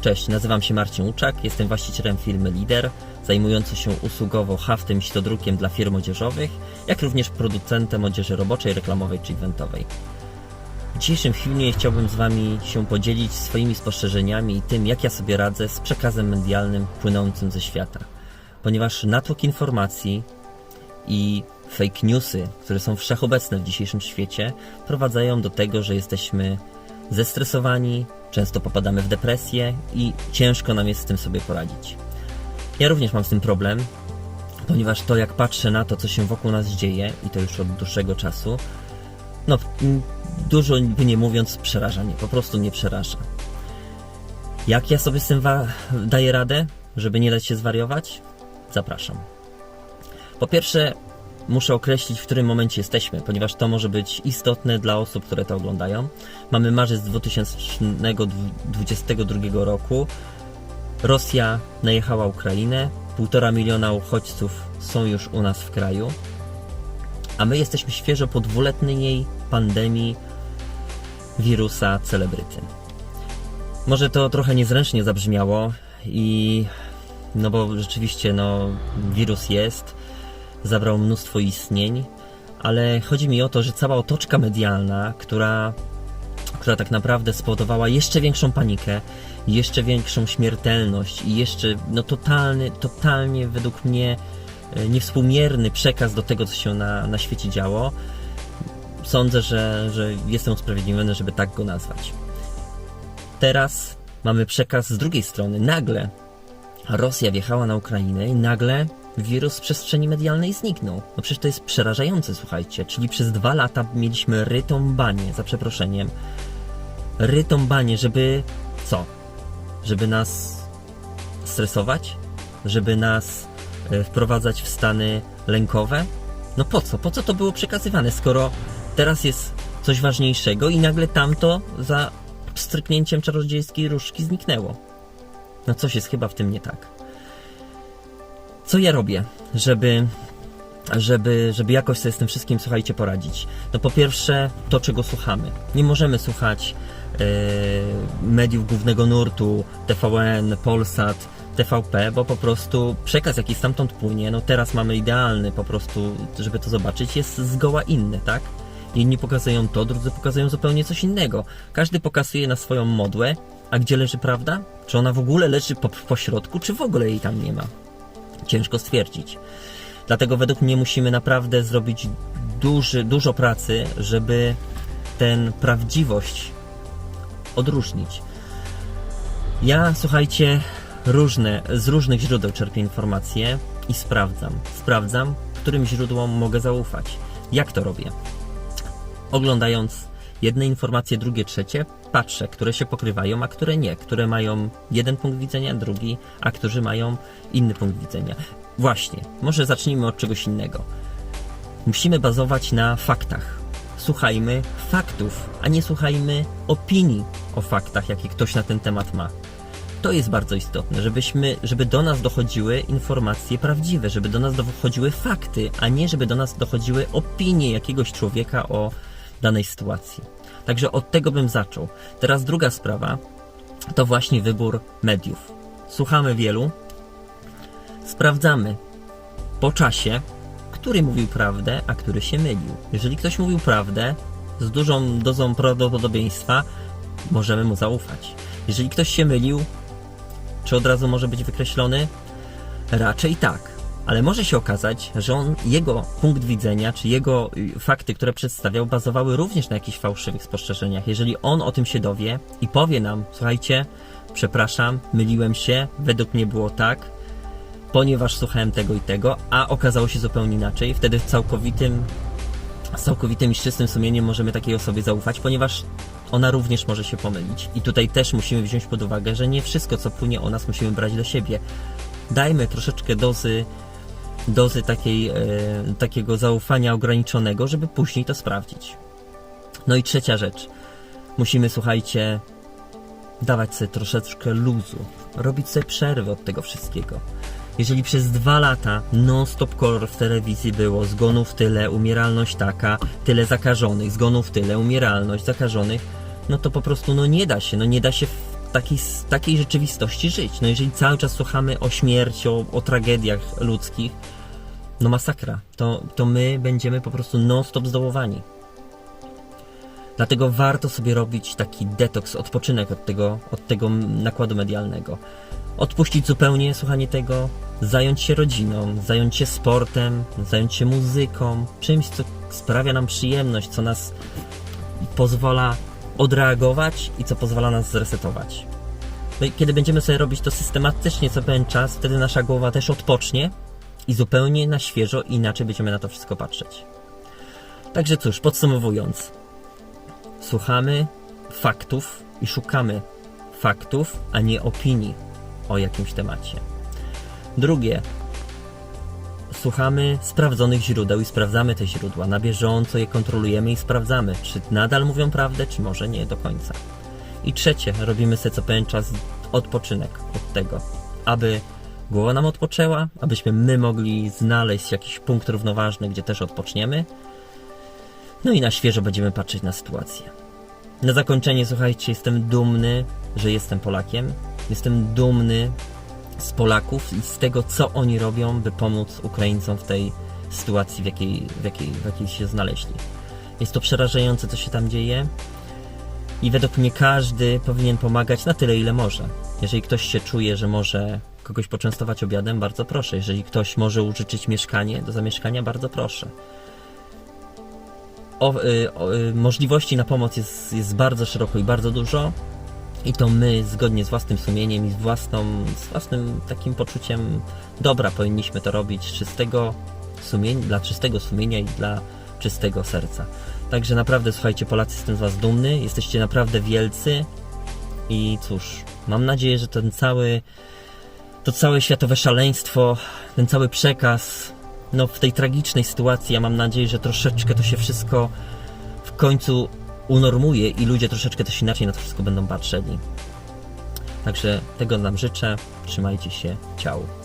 Cześć, nazywam się Marcin Łuczak, jestem właścicielem firmy Lider, zajmujący się usługowo haftem i sitodrukiem dla firm odzieżowych, jak również producentem odzieży roboczej, reklamowej czy eventowej. W dzisiejszym filmie chciałbym z Wami się podzielić swoimi spostrzeżeniami i tym, jak ja sobie radzę z przekazem medialnym płynącym ze świata. Ponieważ natłok informacji i fake newsy, które są wszechobecne w dzisiejszym świecie, prowadzają do tego, że jesteśmy zestresowani, często popadamy w depresję i ciężko nam jest z tym sobie poradzić. Ja również mam z tym problem, ponieważ to jak patrzę na to, co się wokół nas dzieje, i to już od dłuższego czasu, no dużo by nie mówiąc, przeraża mnie, po prostu mnie przeraża. Jak ja sobie z tym daję radę, żeby nie dać się zwariować? Zapraszam. Po pierwsze, muszę określić, w którym momencie jesteśmy, ponieważ to może być istotne dla osób, które to oglądają. Mamy marzec 2022 roku. Rosja najechała Ukrainę. Półtora miliona uchodźców są już u nas w kraju. A my jesteśmy świeżo po dwuletniej pandemii wirusa celebryty. Może to trochę niezręcznie zabrzmiało i no bo rzeczywiście no wirus jest, zabrał mnóstwo istnień, ale chodzi mi o to, że cała otoczka medialna, która, która tak naprawdę spowodowała jeszcze większą panikę, jeszcze większą śmiertelność i jeszcze no totalny, totalnie według mnie e, niewspółmierny przekaz do tego, co się na, na świecie działo, sądzę, że, że jestem usprawiedliwiony, żeby tak go nazwać. Teraz mamy przekaz z drugiej strony. Nagle Rosja wjechała na Ukrainę i nagle wirus z przestrzeni medialnej zniknął. No przecież to jest przerażające, słuchajcie. Czyli przez dwa lata mieliśmy rytą banię, za przeproszeniem. Rytą banię, żeby co? Żeby nas stresować? Żeby nas e, wprowadzać w stany lękowe? No po co? Po co to było przekazywane, skoro teraz jest coś ważniejszego i nagle tamto za stryknięciem czarodziejskiej różdżki zniknęło? No coś jest chyba w tym nie tak. Co ja robię, żeby, żeby, żeby jakoś sobie z tym wszystkim, słuchajcie, poradzić? No po pierwsze, to czego słuchamy. Nie możemy słuchać e, mediów głównego nurtu, TVN, Polsat, TVP, bo po prostu przekaz, jaki stamtąd płynie, no teraz mamy idealny po prostu, żeby to zobaczyć, jest zgoła inny, tak? Jedni pokazują to, drudzy pokazują zupełnie coś innego. Każdy pokazuje na swoją modłę, a gdzie leży prawda? Czy ona w ogóle leży po, po środku, czy w ogóle jej tam nie ma? Ciężko stwierdzić. Dlatego według mnie musimy naprawdę zrobić duży, dużo pracy, żeby tę prawdziwość odróżnić. Ja, słuchajcie, różne, z różnych źródeł czerpię informacje i sprawdzam. Sprawdzam, którym źródłom mogę zaufać. Jak to robię? Oglądając jedne informacje, drugie, trzecie, patrzę, które się pokrywają, a które nie, które mają jeden punkt widzenia, drugi, a którzy mają inny punkt widzenia. Właśnie, może zacznijmy od czegoś innego. Musimy bazować na faktach. Słuchajmy faktów, a nie słuchajmy opinii o faktach, jakie ktoś na ten temat ma. To jest bardzo istotne, żebyśmy, żeby do nas dochodziły informacje prawdziwe, żeby do nas dochodziły fakty, a nie żeby do nas dochodziły opinie jakiegoś człowieka o danej sytuacji. Także od tego bym zaczął. Teraz druga sprawa to właśnie wybór mediów. Słuchamy wielu, sprawdzamy po czasie, który mówił prawdę, a który się mylił. Jeżeli ktoś mówił prawdę z dużą dozą prawdopodobieństwa, możemy mu zaufać. Jeżeli ktoś się mylił, czy od razu może być wykreślony? Raczej tak. Ale może się okazać, że on, jego punkt widzenia, czy jego y, fakty, które przedstawiał, bazowały również na jakichś fałszywych spostrzeżeniach. Jeżeli on o tym się dowie i powie nam, słuchajcie, przepraszam, myliłem się, według mnie było tak, ponieważ słuchałem tego i tego, a okazało się zupełnie inaczej, wtedy w całkowitym, całkowitym i czystym sumieniem możemy takiej osobie zaufać, ponieważ ona również może się pomylić. I tutaj też musimy wziąć pod uwagę, że nie wszystko, co płynie o nas, musimy brać do siebie. Dajmy troszeczkę dozy, dozy takiej, e, takiego zaufania ograniczonego, żeby później to sprawdzić. No i trzecia rzecz. Musimy, słuchajcie, dawać sobie troszeczkę luzu, robić sobie przerwy od tego wszystkiego. Jeżeli przez dwa lata non-stop kolor w telewizji było zgonów tyle, umieralność taka, tyle zakażonych, zgonów tyle, umieralność zakażonych, no to po prostu no nie da się, no nie da się w takiej, takiej rzeczywistości żyć. No jeżeli cały czas słuchamy o śmierci, o, o tragediach ludzkich, no masakra. To, to my będziemy po prostu non-stop zdołowani. Dlatego warto sobie robić taki detoks, odpoczynek od tego, od tego nakładu medialnego. Odpuścić zupełnie słuchanie tego, zająć się rodziną, zająć się sportem, zająć się muzyką, czymś, co sprawia nam przyjemność, co nas pozwala odreagować i co pozwala nas zresetować. No i kiedy będziemy sobie robić to systematycznie co pewien czas, wtedy nasza głowa też odpocznie i zupełnie na świeżo inaczej będziemy na to wszystko patrzeć. Także cóż, podsumowując, słuchamy faktów i szukamy faktów, a nie opinii o jakimś temacie. Drugie, słuchamy sprawdzonych źródeł i sprawdzamy te źródła. Na bieżąco je kontrolujemy i sprawdzamy, czy nadal mówią prawdę, czy może nie do końca. I trzecie, robimy sobie co pewien czas odpoczynek od tego, aby głowa nam odpoczęła, abyśmy my mogli znaleźć jakiś punkt równoważny, gdzie też odpoczniemy. No i na świeżo będziemy patrzeć na sytuację. Na zakończenie, słuchajcie, jestem dumny, że jestem Polakiem. Jestem dumny z Polaków i z tego, co oni robią, by pomóc Ukraińcom w tej sytuacji, w jakiej, w jakiej, w jakiej się znaleźli. Jest to przerażające, co się tam dzieje. I według mnie każdy powinien pomagać na tyle, ile może. Jeżeli ktoś się czuje, że może kogoś poczęstować obiadem, bardzo proszę. Jeżeli ktoś może użyczyć mieszkanie do zamieszkania, bardzo proszę. O, y, o, y, możliwości na pomoc jest, jest bardzo szeroko i bardzo dużo. I to my, zgodnie z własnym sumieniem i z, własną, z własnym takim poczuciem dobra, powinniśmy to robić czystego sumienia, dla czystego sumienia i dla czystego serca. Także naprawdę, słuchajcie, Polacy, jestem z Was dumny, jesteście naprawdę wielcy i cóż, mam nadzieję, że ten cały, to całe światowe szaleństwo, ten cały przekaz, no w tej tragicznej sytuacji, ja mam nadzieję, że troszeczkę to się wszystko w końcu unormuje i ludzie troszeczkę też inaczej na to wszystko będą patrzeli. Także tego nam życzę. Trzymajcie się. Ciao.